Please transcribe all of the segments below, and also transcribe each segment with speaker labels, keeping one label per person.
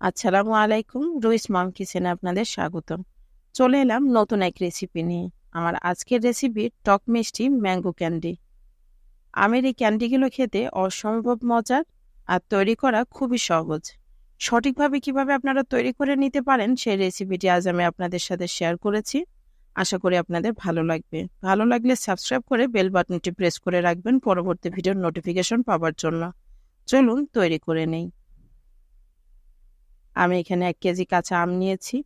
Speaker 1: আসসালামু আলাইকুম, রুইস মম কিচেনে আপনাদের স্বাগতম। চলে এলাম নতুন এক রেসিপি নিয়ে। আমার আজকের রেসিপি টক মিষ্টি ম্যাঙ্গো ক্যান্ডি আমের এই ক্যান্ডিগুলো খেতে অসম্ভব মজার আর তৈরি করা খুবই সহজ। সঠিকভাবে কীভাবে আপনারা তৈরি করে নিতে পারেন সেই রেসিপিটি আজ আমি আপনাদের সাথে শেয়ার করেছি। আশা করি আপনাদের ভালো লাগবে। ভালো লাগলে সাবস্ক্রাইব করে বেল বাটনটি প্রেস করে রাখবেন পরবর্তী ভিডিওর নোটিফিকেশন পাওয়ার জন্য। চলুন তৈরি করে নেই। আমি এখানে এক কেজি কাঁচা আম নিয়েছি।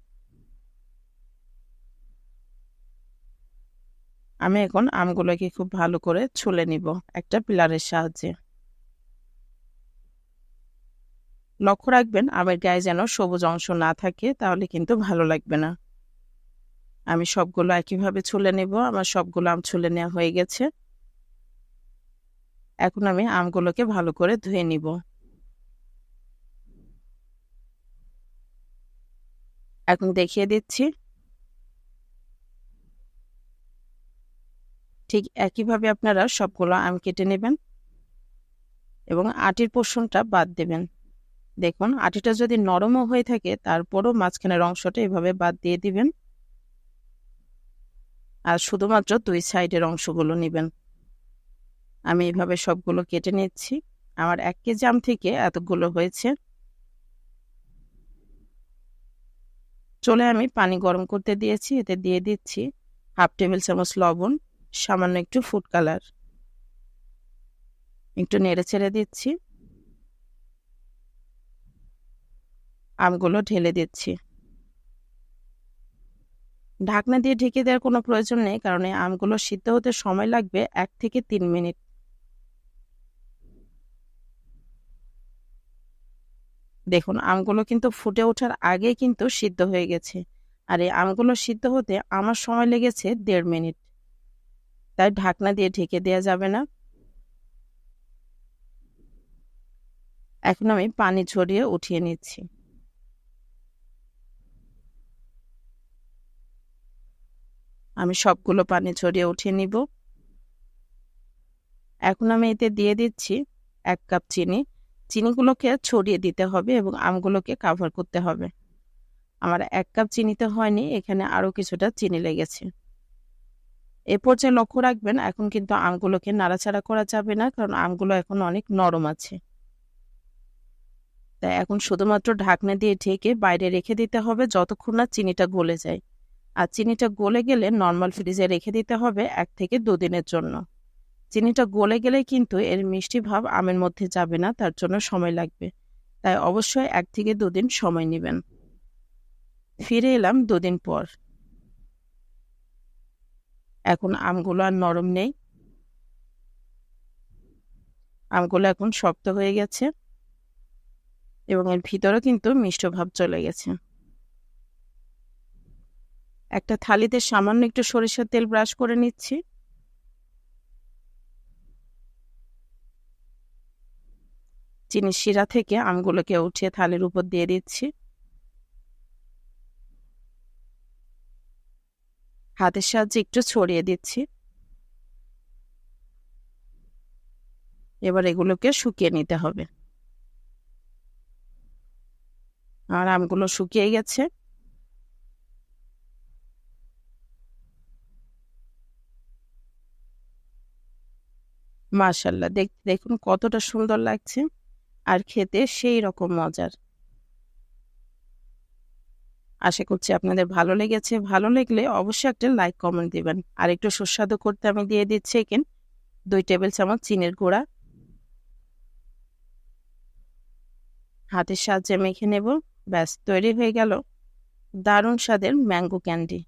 Speaker 1: আমি এখন আমগুলোকে খুব ভালো করে ছুলে নিব একটা পিলারের সাহায্যে। লক্ষ্য রাখবেন, আমের গায়ে যেন সবুজ অংশ না থাকে, তাহলে কিন্তু ভালো লাগবে না। আমি সবগুলো একইভাবে ছুলে নেব, আমার সবগুলো আম ছুলে নেওয়া হয়ে গেছে। এখন আমি আমগুলোকে ভালো করে ধুয়ে নিব। এখন দেখিয়ে দিচ্ছি। ঠিক একইভাবে আপনারা সবগুলো আম কেটে নেবেন এবং আটির পোষণটা বাদ দেবেন। দেখুন, আটিটা যদি নরমও হয়ে থাকে, তারপরও মাঝখানের অংশটা এভাবে বাদ দিয়ে দিবেন। আর শুধুমাত্র দুই সাইডের অংশগুলো নেবেন। আমি এভাবে সবগুলো কেটে নিচ্ছি। আমার এক কেজি আম থেকে এতগুলো হয়েছে। চলে আমি পানি গরম করতে দিয়েছি, এতে দিয়ে দিচ্ছি হাফ টেবিল চামচ লবণ, সামান্য একটু ফুড কালার একটু নেড়ে ছেড়ে দিচ্ছি। আমগুলো ঢেলে দিচ্ছি। ঢাকনা দিয়ে ঢেকে দেওয়ার কোনো প্রয়োজন নেই, কারণ আমগুলো সিদ্ধ হতে সময় লাগবে এক থেকে তিন মিনিট। দেখুন, আমগুলো কিন্তু ফুটে ওঠার আগে কিন্তু সিদ্ধ হয়ে গেছে। আর এই আমগুলো সিদ্ধ হতে আমার সময় লেগেছে দেড় মিনিট। তাই ঢাকনা দিয়ে ঢেকে দেওয়া যাবে না। এখন আমি পানি ঝরিয়ে উঠিয়ে নিচ্ছি। আমি সবগুলো পানি ছড়িয়ে উঠিয়ে নিব। এখন আমি এতে দিয়ে দিচ্ছি এক কাপ চিনি। চিনিগুলোকে ছড়িয়ে দিতে হবে এবং আমগুলোকে কাভার করতে হবে। আমার এক কাপ চিনিতে হয়নি, এখানে আরও কিছুটা চিনি লেগেছে। এ পর্যায়ে লক্ষ্য রাখবেন, এখন কিন্তু আমগুলোকে নাড়াচাড়া করা যাবে না, কারণ আমগুলো এখন অনেক নরম আছে। তাই এখন শুধুমাত্র ঢাকনা দিয়ে ঢেকে বাইরে রেখে দিতে হবে যতক্ষণ না চিনিটা গলে যায়। আর চিনিটা গলে গেলে নর্মাল ফ্রিজে রেখে দিতে হবে এক থেকে দুদিনের জন্য। চিনিটা গলে গেলে কিন্তু এর মিষ্টি ভাব আমের মধ্যে যাবে না, তার জন্য সময় লাগবে। তাই অবশ্যই এক থেকে দুদিন সময় নেবেন। ফিরে এলাম দুদিন পর। এখন আমগুলো আর নরম নেই। আমগুলো এখন শক্ত হয়ে গেছে এবং এর ভিতরে কিন্তু মিষ্ট ভাব চলে গেছে। একটা থালিতে সামান্য একটু সরিষার তেল ব্রাশ করে নিচ্ছি। চিনির শিরা থেকে আমগুলোকে উঠিয়ে থালের উপর দিয়ে দিচ্ছি। হাতের সাহায্যে একটু ছড়িয়ে দিচ্ছি। এবার এগুলোকে শুকিয়ে নিতে হবে। আর আমগুলো শুকিয়ে গেছে। মাশাল্লাহ, দেখ, দেখুন কতটা সুন্দর লাগছে। আর খেতে সেই রকম মজার। আশা করছি আপনাদের ভালো লেগেছে। ভালো লাগলে অবশ্যই একটা লাইক কমেন্ট দিবেন। আর একটু সুস্বাদু করতে আমি দিয়ে দিচ্ছি এখান দুই টেবিল চামচ চিনের গুঁড়া। হাতের সাহায্যে মেখে নেব। ব্যাস, তৈরি হয়ে গেল দারুণ স্বাদের ম্যাঙ্গো ক্যান্ডি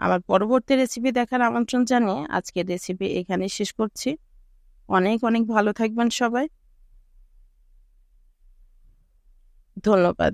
Speaker 1: আমার পরবর্তী রেসিপি দেখার আমন্ত্রণ জানিয়ে আজকের রেসিপি এখানে শেষ করছি। অনেক অনেক ভালো থাকবেন সবাই। ধন্যবাদ।